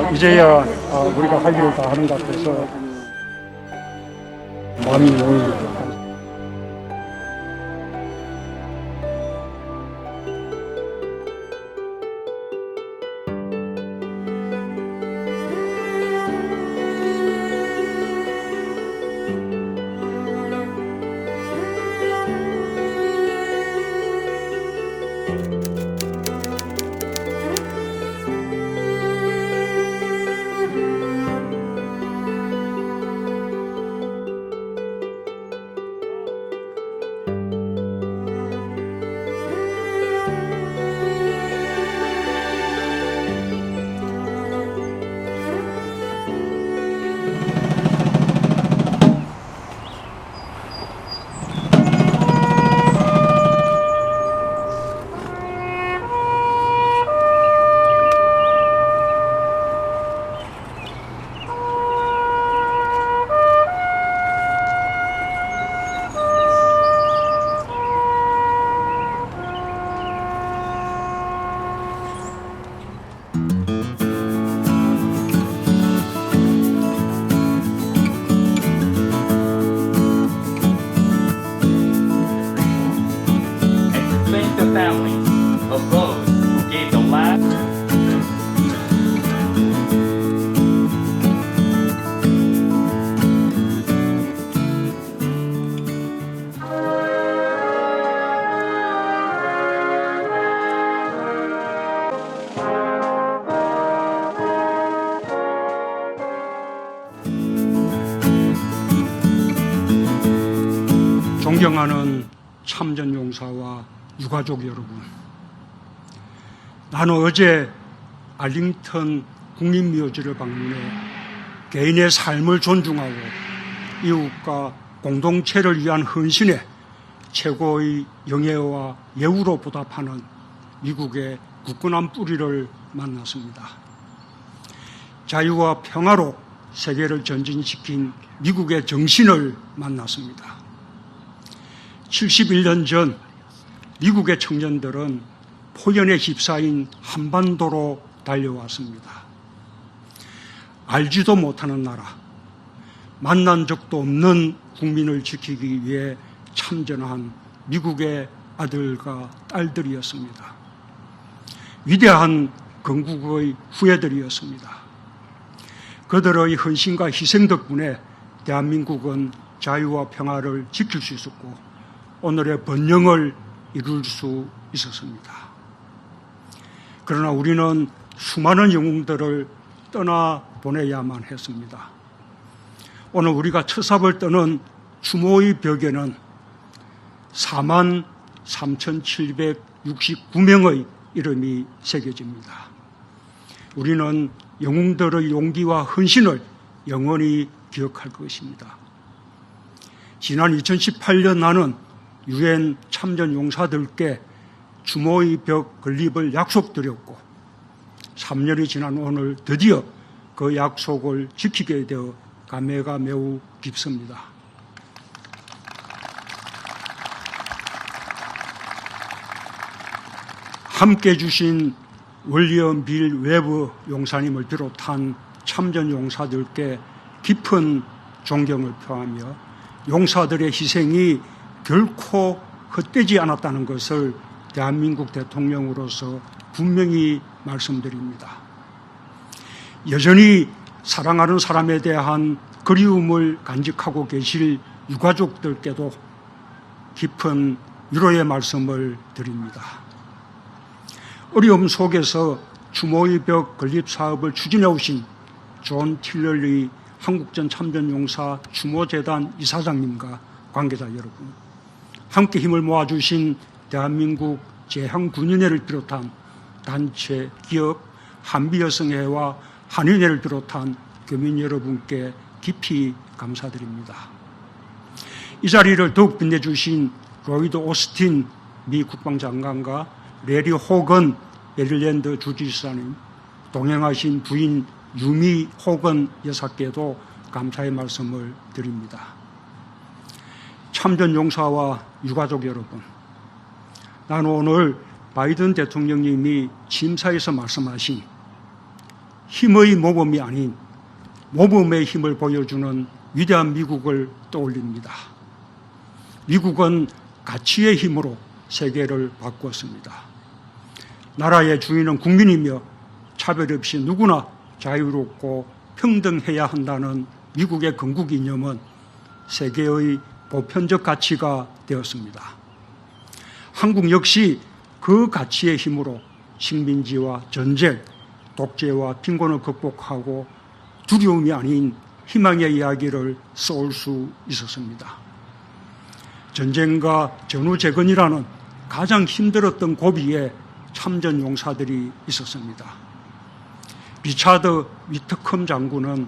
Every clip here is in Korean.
어, 이제야 어, 우리가 할 일을 다 하는 것 같아서 마음이 놓입니다. 존경하는 참전용사와 유가족 여러분. 나는 어제 알링턴 국립묘지를 방문해 개인의 삶을 존중하고 이웃과 공동체를 위한 헌신에 최고의 영예와 예우로 보답하는 미국의 굳건한 뿌리를 만났습니다. 자유와 평화로 세계를 전진시킨 미국의 정신을 만났습니다. 71년 전 미국의 청년들은 포연에 휩싸인 한반도로 달려왔습니다. 알지도 못하는 나라, 만난 적도 없는 국민을 지키기 위해 참전한 미국의 아들과 딸들이었습니다. 위대한 건국의 후예들이었습니다. 그들의 헌신과 희생 덕분에 대한민국은 자유와 평화를 지킬 수 있었고 오늘의 번영을 이룰 수 있었습니다. 그러나 우리는 수많은 영웅들을 떠나 보내야만 했습니다. 오늘 우리가 처삽을 떠는 추모의 벽에는 4만 3,769명의 이름이 새겨집니다. 우리는 영웅들의 용기와 헌신을 영원히 기억할 것입니다. 지난 2018년 나는 유엔 참전 용사들께 주모의 벽 건립을 약속드렸고 3년이 지난 오늘 드디어 그 약속을 지키게 되어 감회가 매우 깊습니다. 함께 주신 월리엄 빌 웨브 용사님을 비롯한 참전 용사들께 깊은 존경을 표하며 용사들의 희생이 결코 헛되지 않았다는 것을 대한민국 대통령으로서 분명히 말씀드립니다. 여전히 사랑하는 사람에 대한 그리움을 간직하고 계실 유가족들께도 깊은 위로의 말씀을 드립니다. 어려움 속에서 추모의 벽 건립 사업을 추진해 오신 존 틸러리 한국전 참전용사 추모재단 이사장님과 관계자 여러분, 함께 힘을 모아주신 대한민국 재향군인회를 비롯한 단체, 기업, 한비여성회와 한인회를 비롯한 교민 여러분께 깊이 감사드립니다. 이 자리를 더욱 빛내주신 로이드 오스틴 미 국방장관과 레리 호건 메릴랜드 주지사님, 동행하신 부인 유미 호건 여사께도 감사의 말씀을 드립니다. 참전 용사와 유가족 여러분, 나는 오늘 바이든 대통령님이 심사에서 말씀하신 힘의 모범이 아닌 모범의 힘을 보여주는 위대한 미국을 떠올립니다. 미국은 가치의 힘으로 세계를 바꾸었습니다. 나라의 주인은 국민이며 차별 없이 누구나 자유롭고 평등해야 한다는 미국의 건국 이념은 세계의 보편적 가치가 되었습니다. 한국 역시 그 가치의 힘으로 식민지와 전쟁, 독재와 빈곤을 극복하고 두려움이 아닌 희망의 이야기를 써올 수 있었습니다. 전쟁과 전후재건이라는 가장 힘들었던 고비에 참전 용사들이 있었습니다. 리차드 위트컴 장군은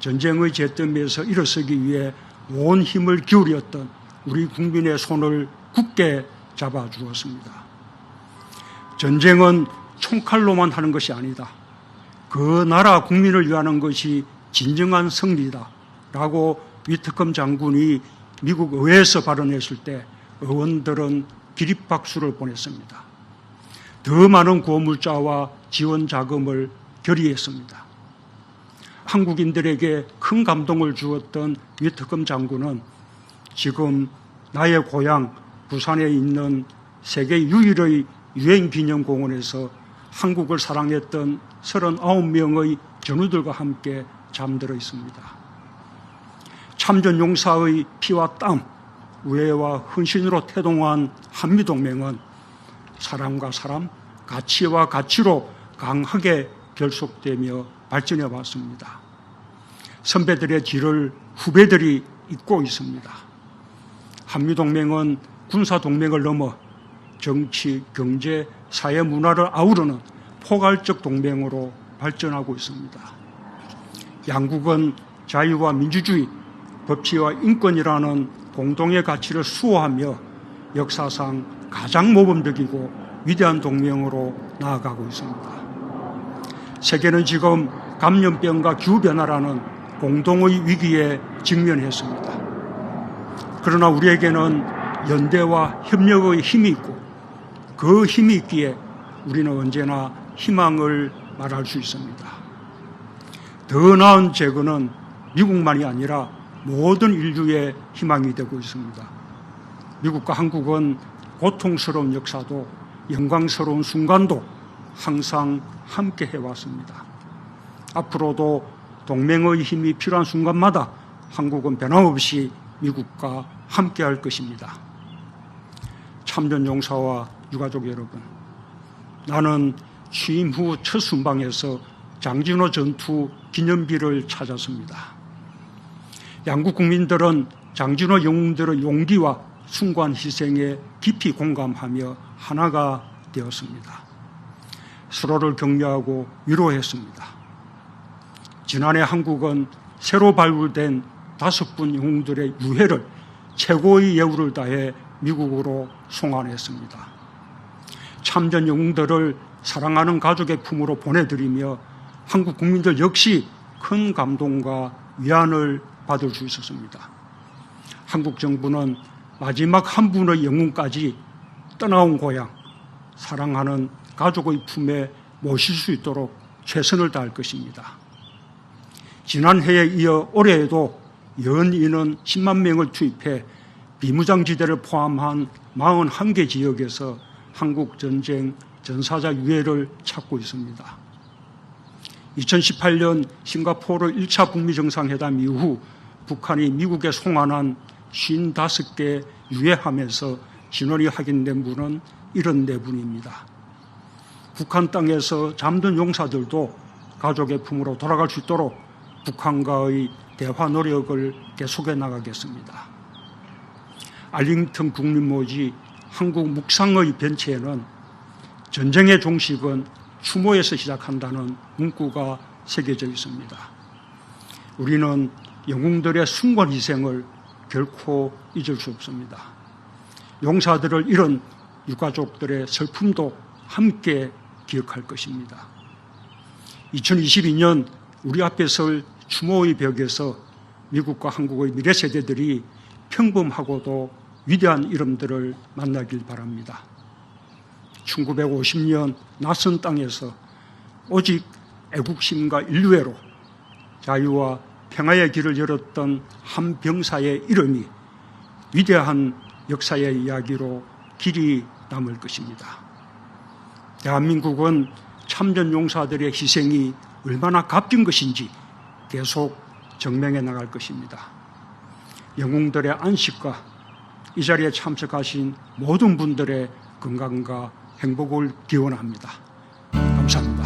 전쟁의 잿더미에서 일어서기 위해 온 힘을 기울였던 우리 국민의 손을 굳게 잡아 주었습니다. 전쟁은 총칼로만 하는 것이 아니다. 그 나라 국민을 위하는 것이 진정한 승리다. 라고 위트컴 장군이 미국 의회에서 발언했을 때 의원들은 기립박수를 보냈습니다. 더 많은 구호물자와 지원 자금을 결의했습니다. 한국인들에게 큰 감동을 주었던 위트컴 장군은 지금 나의 고향 부산에 있는 세계 유일의 유행기념공원에서 한국을 사랑했던 39명의 전우들과 함께 잠들어 있습니다. 참전 용사의 피와 땀, 우애와 헌신으로 태동한 한미동맹은 사람과 사람, 가치와 가치로 강하게 결속되며 발전해 왔습니다. 선배들의 뒤를 후배들이 잇고 있습니다. 한미동맹은 군사동맹을 넘어 정치, 경제, 사회, 문화를 아우르는 포괄적 동맹으로 발전하고 있습니다. 양국은 자유와 민주주의, 법치와 인권이라는 공동의 가치를 수호하며 역사상 가장 모범적이고 위대한 동맹으로 나아가고 있습니다. 세계는 지금 감염병과 기후변화라는 공동의 위기에 직면했습니다. 그러나 우리에게는 연대와 협력의 힘이 있고 그 힘이 있기에 우리는 언제나 희망을 말할 수 있습니다. 더 나은 재건은 미국만이 아니라 모든 인류의 희망이 되고 있습니다. 미국과 한국은 고통스러운 역사도 영광스러운 순간도 항상 함께 해왔습니다. 앞으로도 동맹의 힘이 필요한 순간마다 한국은 변함없이 미국과 함께 할 것입니다. 참전 용사와 유가족 여러분, 나는 취임 후 첫 순방에서 장진호 전투 기념비를 찾았습니다. 양국 국민들은 장진호 영웅들의 용기와 숭고한 희생에 깊이 공감하며 하나가 되었습니다. 서로를 격려하고 위로했습니다. 지난해 한국은 새로 발굴된 다섯 분 영웅들의 유해를 최고의 예우를 다해 미국으로 송환했습니다. 참전 영웅들을 사랑하는 가족의 품으로 보내드리며 한국 국민들 역시 큰 감동과 위안을 받을 수 있었습니다. 한국 정부는 마지막 한 분의 영웅까지 떠나온 고향, 사랑하는 가족의 품에 모실 수 있도록 최선을 다할 것입니다. 지난해에 이어 올해에도 연인은 10만 명을 투입해 비무장지대를 포함한 41개 지역에서 한국 전쟁 전사자 유해를 찾고 있습니다. 2018년 싱가포르 1차 북미 정상회담 이후 북한이 미국에 송환한 55개 유해함에서 진원이 확인된 분은 74분입니다. 북한 땅에서 잠든 용사들도 가족의 품으로 돌아갈 수 있도록 북한과의 대화 노력을 계속해 나가겠습니다. 알링턴 국립모지 한국 묵상의 벤치에는 전쟁의 종식은 추모에서 시작한다는 문구가 새겨져 있습니다. 우리는 영웅들의 숭고한 희생을 결코 잊을 수 없습니다. 용사들을 잃은 유가족들의 슬픔도 함께 기억할 것입니다. 2022년 우리 앞에 설 추모의 벽에서 미국과 한국의 미래 세대들이 평범하고도 위대한 이름들을 만나길 바랍니다. 1950년 낯선 땅에서 오직 애국심과 인류애로 자유와 평화의 길을 열었던 한 병사의 이름이 위대한 역사의 이야기로 길이 남을 것입니다. 대한민국은 참전 용사들의 희생이 얼마나 값진 것인지 계속 증명해 나갈 것입니다. 영웅들의 안식과 이 자리에 참석하신 모든 분들의 건강과 행복을 기원합니다. 감사합니다.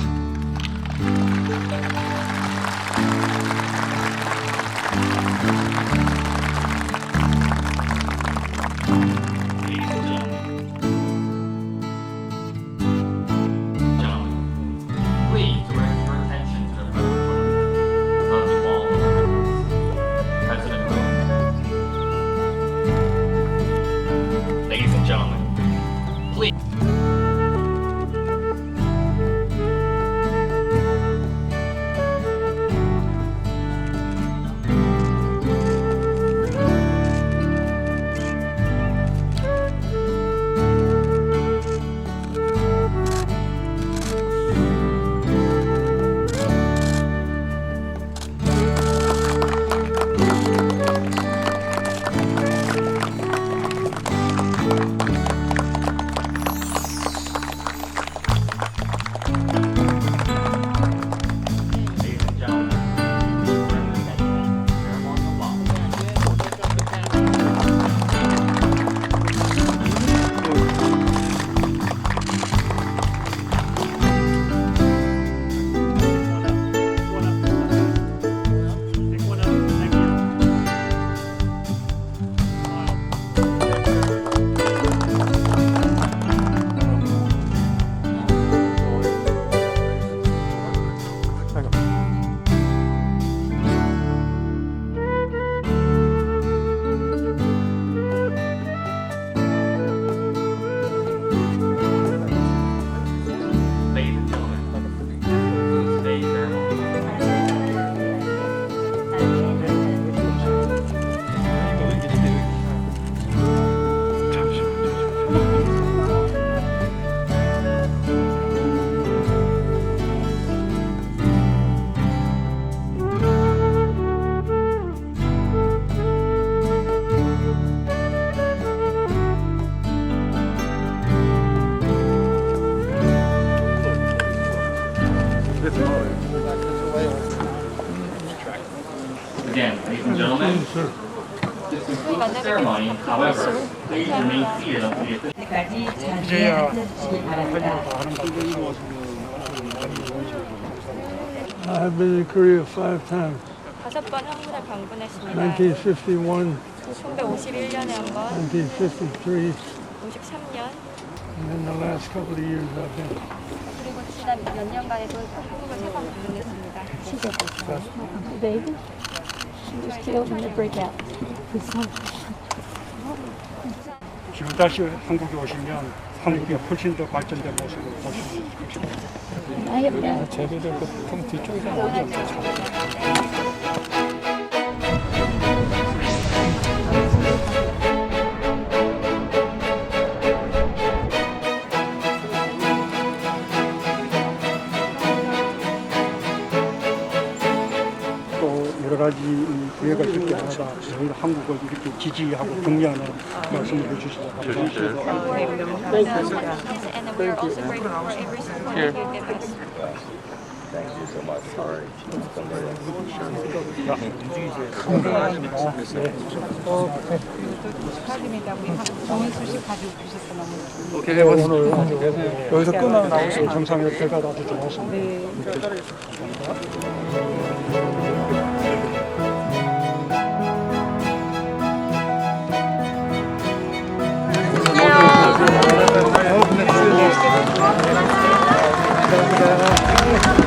ceremony. However, please remain seated until the official 까지 자제해 주시기 바랍니다. I've been in Korea five times. 다섯 번 한국을 방문했습니다. 1951, 1951년에 한 번, 1953, 53년, and then the last couple of years I've been. 그리고 지난 몇 년간에도 한국을 세 번 방문했습니다. baby. She was killed in the breakout. 지금 다시 한국에 오시면 한국이 훨씬 더 발전된 모습을 보실 수 있을 것입니다. I have that. 제비들 보통 뒤쪽에서 나오죠. 저희 한국을 이렇게 지지하고 격려하는 말씀을 해주셔서 감사합니다. And we are also grateful for every support you give us. 오늘 아주 여기서 끝나고 나오신 정상회의가 아주 좋았습니다. Gracias.